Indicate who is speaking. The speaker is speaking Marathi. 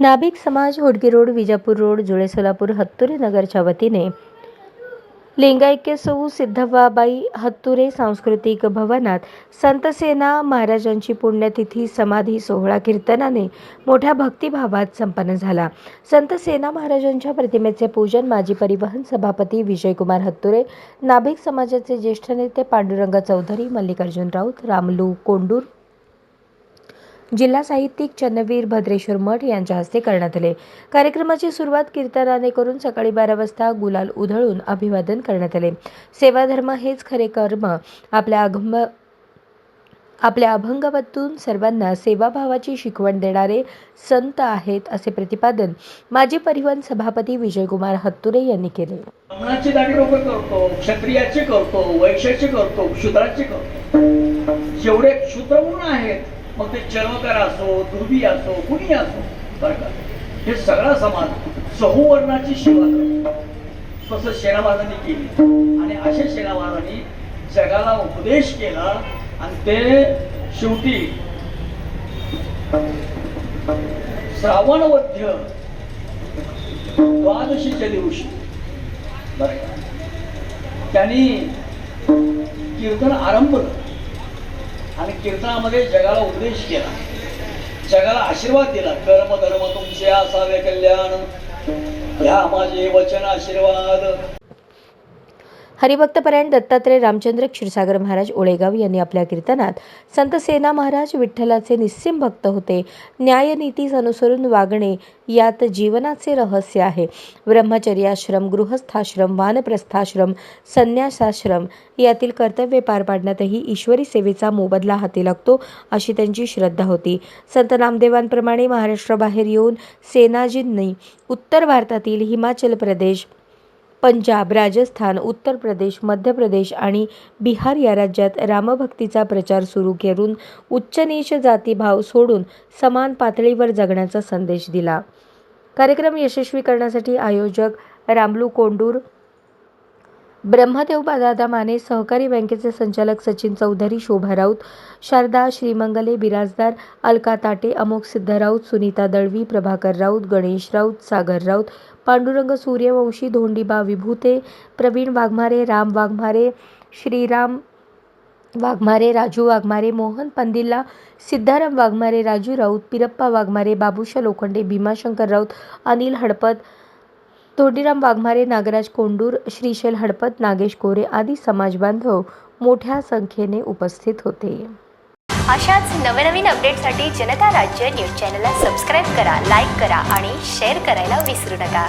Speaker 1: नाभिक समाज होडगी रोड विजापूर रोड जुळे सोलापूर हत्तुरे नगरच्या वतीने. लिंगायक्य सौ सिद्धव्वाबाई हत्तुरे सांस्कृतिक भवनात संतसेना महाराजांची पुण्यतिथी समाधी सोहळा कीर्तनाने मोठ्या भक्तिभावात संपन्न झाला. संतसेना महाराजांच्या प्रतिमेचे पूजन माजी परिवहन सभापती विजयकुमार हत्तुरे नाभिक समाजाचे ज्येष्ठ नेते पांडुरंग चौधरी मल्लिकार्जुन राऊत रामलू कोंडूर जिल्हा साहित्यिक चन्नवीर भद्रेश्वर मठ यांच्या हस्ते करण्यात आले. कार्यक्रमाची सुरुवात कीर्तनाने करून सकाळी बारा वाजता गुलाल उधळून अभिवादन करण्यात आले. सेवाधर्म हेच खरे कर्म. आपल्या अगंब आपल्या अभंगातून सर्वांना सेवाभावाची शिकवण देणारे संत आहेत असे प्रतिपादन माजी परिवहन सभापती विजयकुमार हत्तुरे यांनी केले.
Speaker 2: ब्राह्मणाची दाढी करतो क्षत्रियाचे करतो वैश्याचे करतो शूद्राचे करतो. जेवढे क्षुद्र म्हणून आहेत मग ते चर्मकार असो दुर्बी असो कुणी असो बरं का? हे सगळा समाज सहुवर्णाची सेवा करतो. तसं शेणा महाराजांनी केली. आणि अशा शेणा महाराजांनी जगाला उपदेश केला आणि ते शेवटी श्रावण वध्य द्वादशीच्या दिवशी बरं का? त्यांनी कीर्तन आरंभ केलं. आणि कीर्तनामध्ये जगाला उपदेश केला. जगाला आशीर्वाद दिला. कर्म धर्म तुमचे असावे कल्याण. ह्या माझे वचन आशीर्वाद.
Speaker 1: हरिभक्तपरायण दत्तात्रय रामचंद्र क्षीरसागर महाराज ओळेगाव यांनी आपल्या कीर्तनात संत सेना महाराज विठ्ठलाचे निस्सिम भक्त होते. न्यायनीतीस अनुसरून वागणे यात जीवनाचे रहस्य आहे. ब्रह्मचर्याश्रम गृहस्थाश्रम वानप्रस्थाश्रम संन्यासाश्रम यातील कर्तव्य पार पाडण्यातही ईश्वरी सेवेचा मोबदला हाती लागतो अशी त्यांची श्रद्धा होती. संत नामदेवांप्रमाणे महाराष्ट्राबाहेर येऊन सेनाजींनी उत्तर भारतातील हिमाचल प्रदेश पंजाब राजस्थान उत्तर प्रदेश मध्य प्रदेश आणि बिहार या राज्यात रामभक्तीचा प्रचार सुरू करून उच्चनीच जातीभाव सोडून समान पातळीवर जगण्याचा संदेश दिला. कार्यक्रम यशस्वी करण्यासाठी आयोजक रामलू कोंडूर ब्रह्मदेव दादा माने सहकारी बँकेचे संचालक सचिन चौधरी शोभा राऊत शारदा श्रीमंगले बिराजदार अलका ताटे अमोक सिद्ध राऊत सुनीता दळवी प्रभाकर राऊत गणेश राऊत सागर राऊत पांडुरंग सूर्यवंशी धोंडीबा विभूते प्रवीण वाघमारे राम वाघमारे श्रीराम वाघमारे राजू वाघमारे मोहन पंदिल्ला सिद्धाराम वाघमारे राजू राऊत पिरप्पा वाघमारे बाबूशा लोखंडे भीमाशंकर राऊत अनिल हडपत तोंडीराम वाघमारे नागराज कोंडूर श्रीशैल हडपत नागेश कोरे आदी समाजबांधव मोठ्या संख्येने उपस्थित होते.
Speaker 3: अशाच नवनवीन अपडेटसाठी जनता राज्य न्यूज चॅनलला सबस्क्राईब करा लाईक करा आणि शेअर करायला विसरू नका.